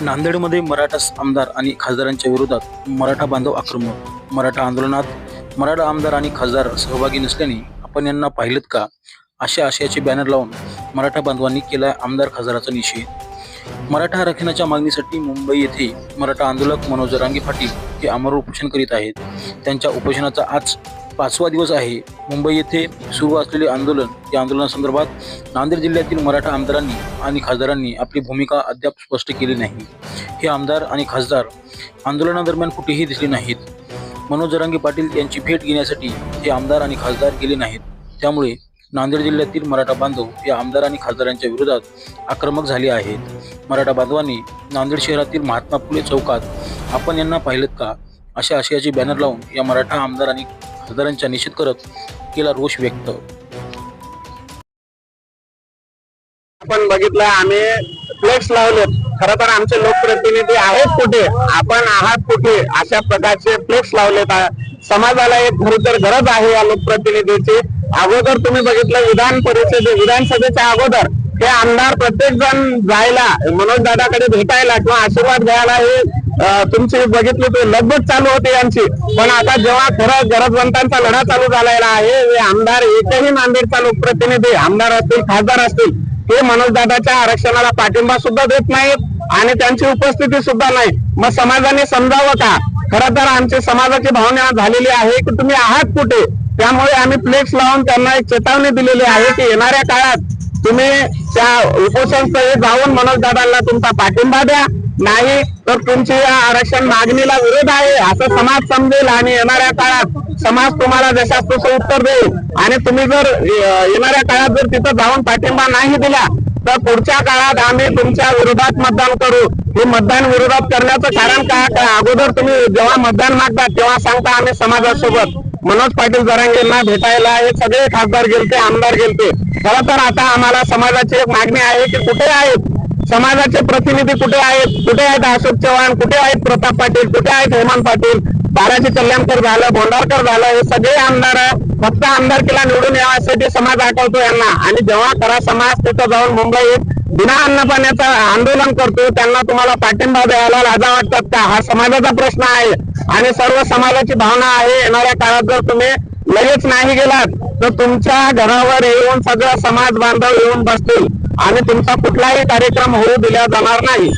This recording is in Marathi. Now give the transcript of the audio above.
नांदेडमध्ये मराठा आमदार आणि खासदारांच्या विरोधात मराठा बांधव आक्रमक. मराठा आंदोलनात मराठा आमदार आणि खासदार सहभागी नसल्याने आपण यांना पाहिलं का? अशा आशयाचे बॅनर लावून मराठा बांधवांनी केला आमदार खासदाराचा निषेध. मराठा आरक्षणाच्या मागणीसाठी मुंबई येथे मराठा आंदोलक मनोज रांगे पाटील हे अमर उपोषण करीत आहेत. त्यांच्या उपोषणाचा आज पाचवा दिवस आहे. मुंबई येथे सुरू असलेले आंदोलन या आंदोलनासंदर्भात नांदेड जिल्ह्यातील मराठा आमदारांनी आणि खासदारांनी आपली भूमिका अद्याप स्पष्ट केली नाही. हे आमदार आणि खासदार आंदोलनादरम्यान कुठेही दिसले नाहीत. मनोज जरांगे पाटील यांची भेट घेण्यासाठी हे आमदार आणि खासदार गेले नाहीत. त्यामुळे नांदेड जिल्ह्यातील मराठा बांधव या आमदार आणि खासदारांच्या विरोधात आक्रमक झाले आहेत. मराठा बांधवांनी नांदेड शहरातील महात्मा फुले चौकात आपण यांना पाहिलं का? अशा आशयाचे बॅनर लावून या मराठा आमदार आणि मतदारांचा निषेध करत केला रोष व्यक्त. आपण बघितलं आम्ही फ्लेक्स लावले. खर तर आमचे लोकप्रतिनिधी आहेत कुठे? आपण आहात कुठे? अशा प्रकारचे फ्लेक्स लावलेत. समाजाला एक खरी तर गरज आहे या लोकप्रतिनिधीची. अगोदर तुम्ही बघितलं विधान परिषदे विधानसभेच्या अगोदर हे आमदार प्रत्येक जण जायला मनोज दादाकडे भेटायला किंवा आशीर्वाद घ्यायला हे तुमची बघितले ते लगबग चालू होते यांची. पण आता जेव्हा खरं गरजवंतांचा लढा चालू झालेला आहे हे आमदार एकही नांदेडचा लोकप्रतिनिधी आमदार असतील खासदार असतील ते मनोजदादाच्या आरक्षणाला पाठिंबा सुद्धा देत नाहीत आणि त्यांची उपस्थिती सुद्धा नाही. मग समाजाने समजावं का? खरं तर आमची समाजाची भावना झालेली आहे की तुम्ही आहात कुठे? त्यामुळे आम्ही फ्लेक्स लावून त्यांना एक चेतावणी दिलेली आहे की येणाऱ्या काळात तुम्ही त्या उपोषणस्थळी जाऊन मनोजदादांना तुमचा पाठिंबा द्या. नाही तर तुमची या आरक्षण मागणीला विरोध आहे असं समाज समजेल आणि येणाऱ्या काळात समाज तुम्हाला जशा तसं उत्तर देईल. आणि तुम्ही जर येणाऱ्या काळात जर तिथं जाऊन पाठिंबा नाही दिला तर पुढच्या काळात आम्ही तुमच्या विरोधात मतदान करू. हे मतदान विरोधात करण्याचं कारण काय का अगोदर तुम्ही जेव्हा मतदान मागता तेव्हा सांगता आम्ही समाजासोबत. मनोज पाटील जरांगेंना भेटायला हे सगळे खासदार गेलते आमदार गेलते. खरं तर आता आम्हाला समाजाची एक मागणी आहे की कुठे आहेत? समाजाचे प्रतिनिधी कुठे आहेत? कुठे आहेत अशोक चव्हाण? कुठे आहेत प्रताप पाटील? कुठे आहेत हेमंत पाटील? बालाजी कल्याणकर झालं भोंडारकर झालं हे सगळे आमदार फक्त आमदारकीला निवडून यासाठी समाज आठवतो यांना. आणि जेव्हा खरा समाज तिथं जाऊन मुंबईत बिना अन्न पाण्याचं आंदोलन करतो त्यांना तुम्हाला पाठिंबा द्यायला लाजा वाटतात का? हा समाजाचा प्रश्न आहे. आणि सर्व समाजाची भावना आहे. येणाऱ्या काळात जर तुम्ही लगेच नाही गेलात तर तुमच्या घरावर येऊन सगळं समाज बांधव येऊन बसतील. आणि तुमचा कुठलाही कार्यक्रम होऊ दिला जाणार नाही.